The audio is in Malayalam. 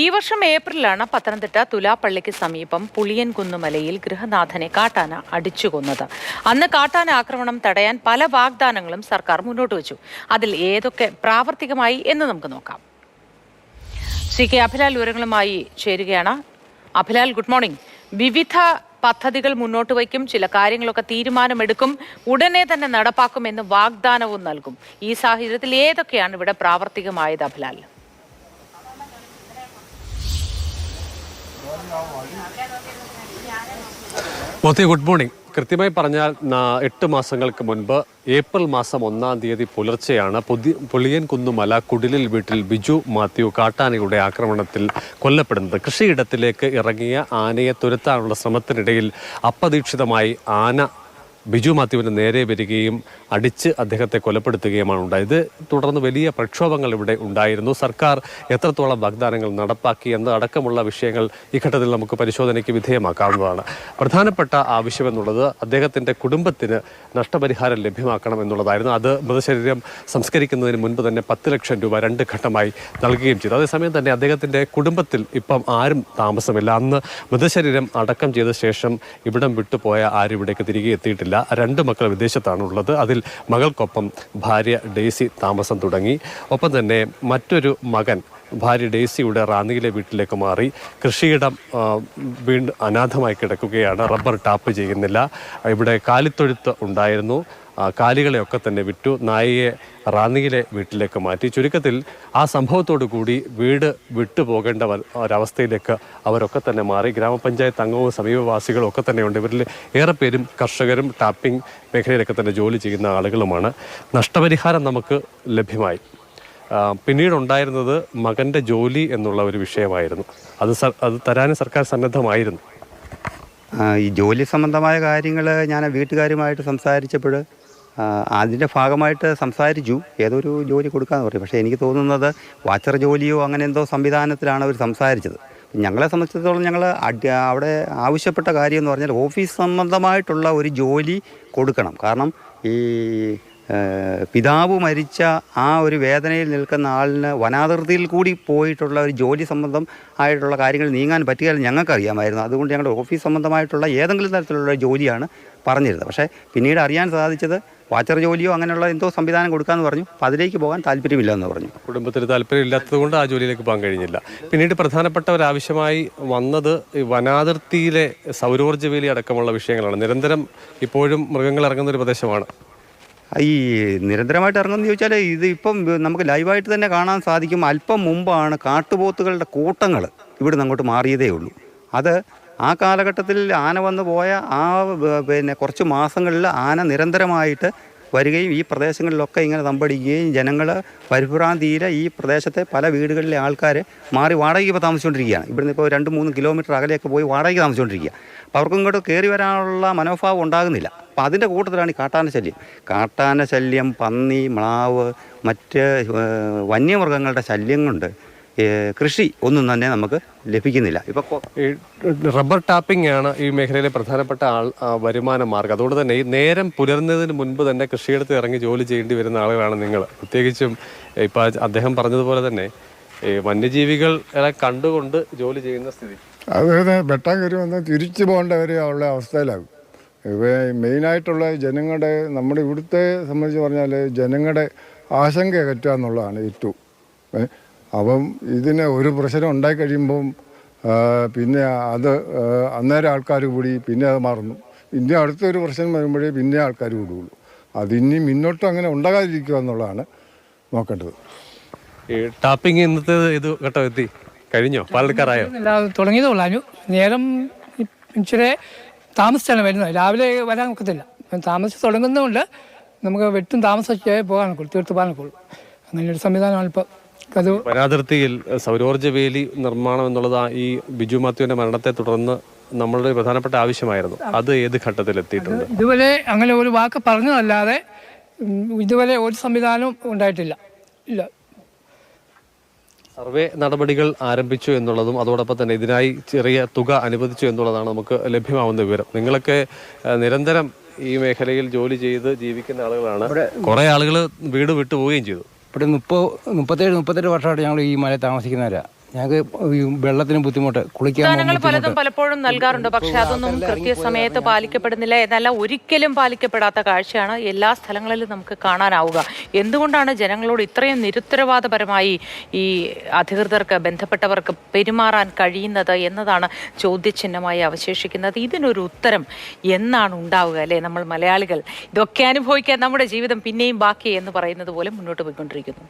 ഈ വർഷം ഏപ്രിലാണ് പത്തനംതിട്ട തുലാപ്പള്ളിക്ക് സമീപം പുളിയൻകുന്നുമലയിൽ ഗൃഹനാഥനെ കാട്ടാന അടിച്ചു കൊന്നത് അന്ന് കാട്ടാന ആക്രമണം തടയാൻ പല വാഗ്ദാനങ്ങളും സർക്കാർ മുന്നോട്ട് വെച്ചു. അതിൽ ഏതൊക്കെ പ്രാവർത്തികമായി എന്ന് നമുക്ക് നോക്കാം. ശ്രീ കെ അഭിലാൽ വിവരങ്ങളുമായി ചേരുകയാണ്. Abhilal good morning. വിവിധ പദ്ധതികൾ മുന്നോട്ട് വയ്ക്കും ചില കാര്യങ്ങളൊക്കെ തീരുമാനമെടുക്കും ഉടനെ തന്നെ നടപ്പാക്കുമെന്ന് വാഗ്ദാനവും നൽകും. ഈ സാഹചര്യത്തിൽ ഏതൊക്കെയാണ് ഇവിടെ പ്രാവർത്തികമായത് അഭിലാൽ? Moti good morning. കൃത്യമായി പറഞ്ഞാൽ എട്ട് മാസങ്ങൾക്ക് മുൻപ് ഏപ്രിൽ മാസം ഒന്നാം തീയതി പുലർച്ചെയാണ് പുതിയ പുളിയൻകുന്നുമല കുടിലിൽ വീട്ടിൽ ബിജു മാത്യു കാട്ടാനയുടെ ആക്രമണത്തിൽ കൊല്ലപ്പെടുന്നത്. കൃഷിയിടത്തിലേക്ക് ഇറങ്ങിയ ആനയെ തുരത്താനുള്ള ശ്രമത്തിനിടയിൽ അപ്രതീക്ഷിതമായി ആന ബിജു മാത്യുവിന് നേരെ വരികയും അടിച്ച് അദ്ദേഹത്തെ കൊലപ്പെടുത്തുകയുമാണ് ഉണ്ടായത്. തുടർന്ന് വലിയ പ്രക്ഷോഭങ്ങൾ ഇവിടെ ഉണ്ടായിരുന്നു. സർക്കാർ എത്രത്തോളം വാഗ്ദാനങ്ങൾ നടപ്പാക്കി എന്ന അടക്കമുള്ള വിഷയങ്ങൾ ഈ ഘട്ടത്തിൽ നമുക്ക് പരിശോധനയ്ക്ക് വിധേയമാക്കാവുന്നതാണ്. പ്രധാനപ്പെട്ട ആവശ്യം എന്നുള്ളത് അദ്ദേഹത്തിന്റെ കുടുംബത്തിന് നഷ്ടപരിഹാരം ലഭ്യമാക്കണം എന്നുള്ളതായിരുന്നു. അത് മൃതശരീരം സംസ്കരിക്കുന്നതിന് മുൻപ് തന്നെ പത്ത് ലക്ഷം രൂപ രണ്ട് ഘട്ടമായി നൽകുകയും ചെയ്തു. അതേസമയം തന്നെ അദ്ദേഹത്തിന്റെ കുടുംബത്തിൽ ഇപ്പം ആരും താമസമില്ല. അന്ന് മൃതശരീരം അടക്കം ചെയ്ത ശേഷം ഇവിടം വിട്ടുപോയ ആരും ഇവിടേക്ക് തിരികെ എത്തിയിട്ടില്ല. രണ്ട് മക്കൾ വിദേശത്താണ് ഉള്ളത് അതിൽ മകൾക്കൊപ്പം ഭാര്യ ഡേസി താമസം തുടങ്ങി. ഒപ്പം തന്നെ മറ്റൊരു മകൻ ഭാര്യ ഡേസിയുടെ റാന്നിയിലെ വീട്ടിലേക്ക് മാറി. കൃഷിയിടം വീണ്ടും അനാഥമായി കിടക്കുകയാണ്. റബ്ബർ ടാപ്പ് ചെയ്യുന്നില്ല. ഇവിടെ കാലിത്തൊഴുത്ത് ഉണ്ടായിരുന്നു. കാലികളെയൊക്കെ തന്നെ വിറ്റു നായയെ റാന്നിയിലെ വീട്ടിലേക്ക് മാറ്റി. ചുരുക്കത്തിൽ ആ സംഭവത്തോടു കൂടി വീട് വിട്ടുപോകേണ്ട ഒരവസ്ഥയിലേക്ക് അവരൊക്കെ തന്നെ മാറി. ഗ്രാമപഞ്ചായത്ത് അംഗവും സമീപവാസികളും ഒക്കെ തന്നെയുണ്ട്. ഇവരിൽ ഏറെ പേരും കർഷകരും ടാപ്പിംഗ് മേഖലയിലൊക്കെ തന്നെ ജോലി ചെയ്യുന്ന ആളുകളുമാണ്. നഷ്ടപരിഹാരം നമുക്ക് ലഭ്യമായി. പിന്നീടുണ്ടായിരുന്നത് മകന്റെ ജോലി എന്നുള്ള ഒരു വിഷയമായിരുന്നു. അത് അത് തരാൻ സർക്കാർ സന്നദ്ധമായിരുന്നു. ഈ ജോലി സംബന്ധമായ കാര്യങ്ങൾ ഞാൻ വീട്ടുകാരുമായിട്ട് സംസാരിച്ചപ്പോൾ അതിന്റെ ഭാഗമായിട്ട് സംസാരിച്ചു. ഏതൊരു ജോലി കൊടുക്കാമെന്ന് പറയും. പക്ഷേ എനിക്ക് തോന്നുന്നത് വാച്ചർ ജോലിയോ അങ്ങനെ എന്തോ സംവിധാനത്തിലാണ് അവർ സംസാരിച്ചത്. ഞങ്ങളെ സംബന്ധിച്ചിടത്തോളം ഞങ്ങൾ അവിടെ ആവശ്യപ്പെട്ട കാര്യം എന്ന് പറഞ്ഞാൽ ഓഫീസ് സംബന്ധമായിട്ടുള്ള ഒരു ജോലി കൊടുക്കണം. കാരണം ഈ പിതാവ് മരിച്ച ആ ഒരു വേദനയിൽ നിൽക്കുന്ന ആളിന് വനാതിർത്തിയിൽ കൂടി പോയിട്ടുള്ള ഒരു ജോലി സംബന്ധം ആയിട്ടുള്ള കാര്യങ്ങൾ നീങ്ങാൻ പറ്റിയാലും ഞങ്ങൾക്കറിയാമായിരുന്നു. അതുകൊണ്ട് ഞങ്ങളുടെ ഓഫീസ് സംബന്ധമായിട്ടുള്ള ഏതെങ്കിലും തരത്തിലുള്ള ജോലിയാണ് പറഞ്ഞിരുന്നത്. പക്ഷേ പിന്നീട് അറിയാൻ സാധിച്ചത് വാച്ചർ ജോലിയോ അങ്ങനെയുള്ള എന്തോ സംവിധാനം കൊടുക്കാന്ന് പറഞ്ഞു. അപ്പോൾ അതിലേക്ക് പോകാൻ താല്പര്യമില്ല എന്ന് പറഞ്ഞു. കുടുംബത്തിന് താല്പര്യമില്ലാത്തത് കൊണ്ട് ആ ജോലിയിലേക്ക് പോകാൻ കഴിഞ്ഞില്ല. പിന്നീട് പ്രധാനപ്പെട്ട ഒരു ആവശ്യമായി വന്നത് വനാതിർത്തിയിലെ സൗരോർജ വേലി അടക്കമുള്ള വിഷയങ്ങളാണ്. നിരന്തരം ഇപ്പോഴും മൃഗങ്ങൾ ഇറങ്ങുന്ന ഒരു പ്രദേശമാണ്. ഈ നിരന്തരമായിട്ട് ഇറങ്ങുമെന്ന് ചോദിച്ചാൽ ഇത് ഇപ്പം നമുക്ക് ലൈവായിട്ട് തന്നെ കാണാൻ സാധിക്കും. അല്പം മുമ്പാണ് കാട്ടുപോത്തുകളുടെ കൂട്ടങ്ങൾ ഇവിടുന്ന് അങ്ങോട്ട് മാറിയതേ ഉള്ളൂ. അത് ആ കാലഘട്ടത്തിൽ ആന വന്നു പോയ ആ പിന്നെ കുറച്ച് മാസങ്ങളിൽ ആന നിരന്തരമായിട്ട് വരികയും ഈ പ്രദേശങ്ങളിലൊക്കെ ഇങ്ങനെ തമ്പടിക്കുകയും ജനങ്ങൾ പരിഭ്രാന്തിയിലെ ഈ പ്രദേശത്തെ പല വീടുകളിലെ ആൾക്കാർ മാറി വാടകയ്ക്ക് ഇപ്പോൾ താമസിച്ചുകൊണ്ടിരിക്കുകയാണ്. ഇവിടുന്ന് ഇപ്പോൾ രണ്ട് മൂന്ന് കിലോമീറ്റർ അകലെയൊക്കെ പോയി വാടകയ്ക്ക് താമസിച്ചുകൊണ്ടിരിക്കുക അപ്പോൾ അവർക്കും ഇങ്ങോട്ട് കയറി വരാനുള്ള മനോഭാവം ഉണ്ടാകുന്നില്ല. അപ്പോൾ അതിന്റെ കൂട്ടത്തിലാണ് ഈ കാട്ടാന ശല്യം. കാട്ടാന ശല്യം പന്നി മ്ലാവ് മറ്റ് വന്യമൃഗങ്ങളുടെ ശല്യം കൊണ്ട് കൃഷി ഒന്നും തന്നെ നമുക്ക് ലഭിക്കുന്നില്ല. ഇപ്പോൾ ഈ റബ്ബർ ടാപ്പിംഗ് ആണ് ഈ മേഖലയിലെ പ്രധാനപ്പെട്ട ആൾ വരുമാന മാർഗം. അതുകൊണ്ട് തന്നെ ഈ നേരം പുലർന്നതിന് മുൻപ് തന്നെ കൃഷിയിടത്ത് ഇറങ്ങി ജോലി ചെയ്യേണ്ടി വരുന്ന ആളുകളാണ് നിങ്ങൾ. പ്രത്യേകിച്ചും ഇപ്പം അദ്ദേഹം പറഞ്ഞതുപോലെ തന്നെ വന്യജീവികളെ കണ്ടുകൊണ്ട് ജോലി ചെയ്യുന്ന സ്ഥിതി. അത് വെട്ടാൻ കയറി വന്നാൽ തിരിച്ചു പോകേണ്ടവർ ഉള്ള അവസ്ഥയിലാകും. മെയിനായിട്ടുള്ള ജനങ്ങളുടെ നമ്മുടെ ഇവിടുത്തെ സംബന്ധിച്ച് പറഞ്ഞാൽ ജനങ്ങളുടെ ആശങ്ക അകറ്റുക എന്നുള്ളതാണ് ഏറ്റവും അപ്പം ഇതിന് ഒരു പ്രശ്നം ഉണ്ടായി കഴിയുമ്പം പിന്നെ അത് അന്നേരം ആൾക്കാർ കൂടി പിന്നെ അത് മറന്നു. പിന്നെ അടുത്തൊരു പ്രശ്നം വരുമ്പോഴേ പിന്നെ ആൾക്കാർ കൂടുകയുള്ളൂ അതിനി മുന്നോട്ടും അങ്ങനെ ഉണ്ടാകാതിരിക്കുക എന്നുള്ളതാണ് നോക്കേണ്ടത്. ടാപ്പിംഗ് ഇന്നത്തെ ഇത് ഘട്ടം എത്തി. കഴിഞ്ഞോ? പാലക്കാറായോ? അല്ല തുടങ്ങിയതേ ഉള്ളൂ. നേരം ഇച്ചിരി താമസിച്ചാണ് വരുന്നത്. രാവിലെ വരാൻ ഒക്കത്തില്ല. താമസിച്ച് തുടങ്ങുന്നതുകൊണ്ട് നമുക്ക് വെട്ടും താമസിച്ചേ പോകാൻ ഒക്കുള്ളൂ തീർത്ത് പോകാനൊക്കെ അങ്ങനെ ഒരു സംവിധാനമാണ് ഇപ്പോൾ അത് വനാതിർത്തിയിൽ സൗരോർജ വേലി നിർമ്മാണം എന്നുള്ളത് ഈ ബിജു മാത്യുവിന്റെ മരണത്തെ തുടർന്ന് നമ്മളുടെ പ്രധാനപ്പെട്ട ആവശ്യമായിരുന്നു. അത് ഏത് ഘട്ടത്തിൽ എത്തിയിട്ടുണ്ട് ഇതുവരെ അങ്ങനെ ഒരു വാക്ക് പറഞ്ഞതല്ലാതെ ഇതുവരെ ഒരു സംവിധാനവും ഉണ്ടായിട്ടില്ല. ഇല്ല. സർവേ നടപടികൾ ആരംഭിച്ചു എന്നുള്ളതും അതോടൊപ്പം തന്നെ ഇതിനായി ചെറിയ തുക അനുവദിച്ചു എന്നുള്ളതാണ് നമുക്ക് ലഭ്യമാവുന്ന വിവരം. നിങ്ങളൊക്കെ നിരന്തരം ഈ മേഖലയിൽ ജോലി ചെയ്ത് ജീവിക്കുന്ന ആളുകളാണ്. കുറെ ആളുകൾ വീട് വിട്ടു പോവുകയും ചെയ്തു. ഇവിടെ മുപ്പത് മുപ്പത്തേഴ് മുപ്പത്തെട്ട് വർഷമായിട്ട് ഞങ്ങൾ ഈ മല താമസിക്കുന്നവരാ. ഞങ്ങൾക്ക് ഈ വെള്ളത്തിന് ബുദ്ധിമുട്ട് കുളിക്കാൻ പലതും പലപ്പോഴും നൽകാറുണ്ട്. പക്ഷെ അതൊന്നും കൃത്യസമയത്ത് പാലിക്കപ്പെടുന്നില്ല എന്നല്ല ഒരിക്കലും പാലിക്കപ്പെടാത്ത കാഴ്ചയാണ് എല്ലാ സ്ഥലങ്ങളിലും നമുക്ക് കാണാനാവുക. എന്തുകൊണ്ടാണ് ജനങ്ങളോട് ഇത്രയും നിരുത്തരവാദപരമായി ഈ അധികൃതർക്ക് ബന്ധപ്പെട്ടവർക്ക് പെരുമാറാൻ കഴിയുന്നത് എന്നതാണ് ചോദ്യചിഹ്നമായി അവശേഷിക്കുന്നത്? ഇതിനൊരു ഉത്തരം എന്നാണ് ഉണ്ടാവുക അല്ലേ? നമ്മൾ മലയാളികൾ ഇതൊക്കെ അനുഭവിക്കാൻ നമ്മുടെ ജീവിതം പിന്നെയും ബാക്കി എന്ന് പറയുന്നത് പോലെ മുന്നോട്ട് പോയിക്കൊണ്ടിരിക്കുന്നു.